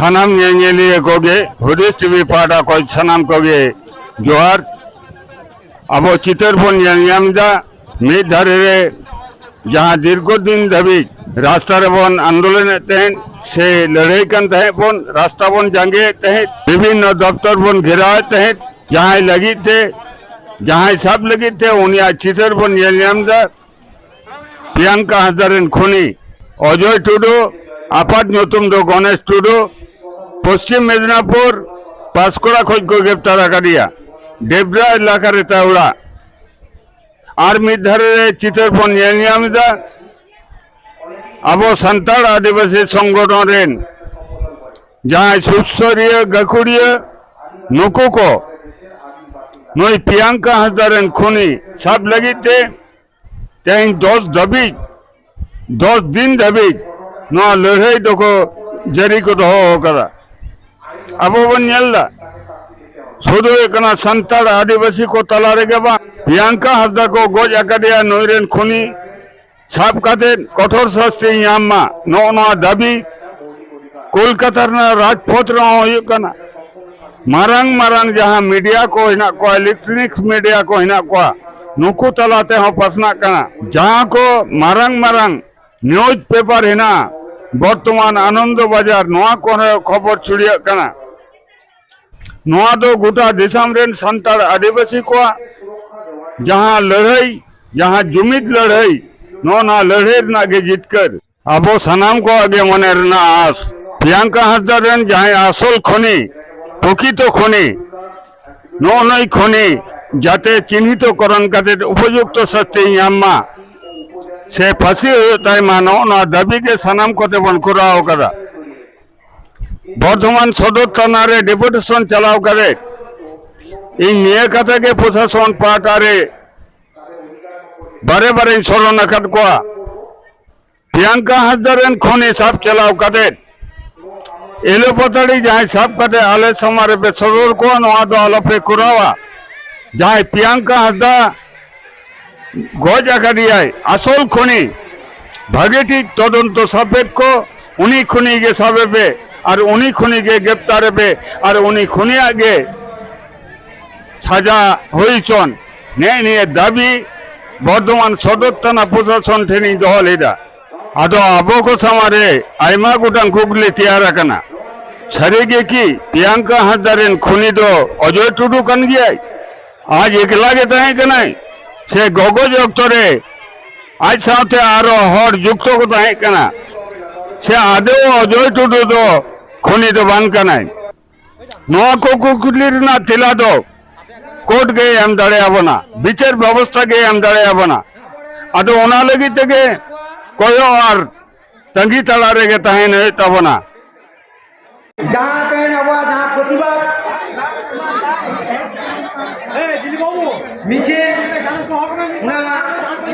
ಸನಂ ಎಂಜಿನಿಯ ಕೋಗೆ ಹುಡಿಸ್ಟಿವಿ ಪಾಠ ಕೊಯ್ ಸನಂ ಕೋಗೆ ಜೋಹರ್ ಅಬೋ ಚಿತ್ರಪುನ್ ಎಂಜಾಮಿದ ಮೇ ಧರೆ যাহা দীর্ঘদিন ধাবিক রাস্তার বন আন্দোলনে তেহেন, সে লড়াই কান তেহে বন, রাস্তা বন জাঙ্গে তেহে বিভিন্ন দপ্তর বন ঘেরায় তেহে যাহাই লাগিতে, যাহাই সব লাগিতে, উনি আর চিতের বন এলিয়ামদা প্রিয়াঙ্কা হাজারেন খুনি, অজয় টুডু, আপাত নতুন গণেশ টুডু પશ્ચિમ મેદનાપુર પાસકોડા ખોજ કો ગ્રેપ્તાર કર્યા ડેબરા ઇલાકા રહેતા ઉડા આર્મી ધરે ચિત્રપણ નિયમિતા আবো সান্তাল আদিবাসী সংগঠনের যাই সুসরীয় গাকুড়িয়ে নুকু কো নই প্রিয়াঙ্কা হাসদারেন খুনি সাপ লাগিতে তেইন দশ ধাবিক দশ দিন ধাবিক নয় লড়াই দোকো জারি করা। અપવન્યલ્લા સોદો એકના સંતાડ આદિવાસી કો તલારે ગેબા પ્રિયંકા હાસદા કો ગોજ અકડિયા નોયરેન ખુની છાપ ખાતે કઠોર શાસ્ત્રી યામમાં નો નો દાબી કોલકાતાના રાજપોત રહો એકના મારાંગ મારાંગ જહાં મીડિયા કો હિના કો ઇલેક્ટ્રોનિક્સ મીડિયા કો હિના કો નુકુ તલાતે હો પસના કણા જહાં કો મારાંગ મારાંગ ન્યૂઝ પેપર હિના বর্তমান আনন্দবাজার ᱱᱚᱣᱟ ᱠᱚᱨᱮ ᱠᱷᱚᱵᱚᱨ ᱪᱩᱲᱤᱭᱟᱜ ᱠᱟᱱᱟ ᱱᱚᱣᱟ ᱫᱚ ᱜᱚᱴᱟ ᱫᱤᱥᱚᱢ ᱨᱮᱱ ᱥᱟᱱᱛᱟᱲ ᱟᱹᱫᱤᱵᱟᱹᱥᱤ ᱠᱚᱣᱟᱜ ᱡᱟᱦᱟᱸ ᱞᱟᱹᱲᱦᱟᱹᱭ ᱡᱟᱦᱟᱸ ᱡᱩᱢᱤᱫ ᱞᱟᱹᱲᱦᱟᱹᱭ ᱱᱚᱣᱟ ᱱᱚᱣᱟ ᱞᱟᱹᱲᱦᱟᱹᱭ ᱨᱮᱱᱟᱜ ᱜᱮ ᱡᱤᱛᱠᱟᱹᱨ ᱟᱵᱚ ᱥᱟᱱᱟᱢ ᱠᱚᱣᱟᱜ ᱜᱮ ᱢᱚᱱᱮ ᱨᱮᱱᱟᱜ ᱟᱥ প্রিয়াঙ্কা হাসদার রেন যাহাই আসল খনি প্রকৃত খনি নয় খনি যাতে চিহ্নিতকরণ কাদের উপযুক্ত শাস্তি ইয়াম্মা से फसी मानो, ना दबी के सनाम को बर्धमान सदर थाना डेपुटेशन चलाव करे। इन के प्रशासन पाटा बारे बारे सरण आखाद को प्रियंका हजदार खनी सब चलाव करे एलोपतारी जहाँ सब कटे आले समारे बेसर को प्रियंका हजदार গজাকারিয়ায় আসল খনি। ভাগেটি তদন্ত সাপেক্ষ, উনি খুনি গে সাবেবে আর উনি খুনি গে গ্রেপ্তার হবে, আর উনি খুনি আগে সাজা হয়েছন ন্যায় নিয়ে দাবি, বর্ধমান সদর থানা প্রশাসন ঠেনি দল এটা আদ আবক সামারে আইমা গোটান কুগলি তেয়ার কানা সারে গে কি প্রিয়াঙ্কা হাজারেন খুনি দো অজয় টুডু কান গিয়াই? আজ একলা গে তাই সে গগজ અક્ષરે আজ সাথে আরও হর যুক্ত সে હે অজয় છે આદેવો અજોય তো તો ખૂની તો બાન કનાય નોવા কোর্ট গে আমি দাঁড়িয়ে যাব না বিচার ব্যবস্থা গে আমি দাঁড়িয়ে যাব না। আদৌ ওনা লাগি থেকে কয়ও আর তঙ্গি তালা রেগে তাহে নয় না। মিছিল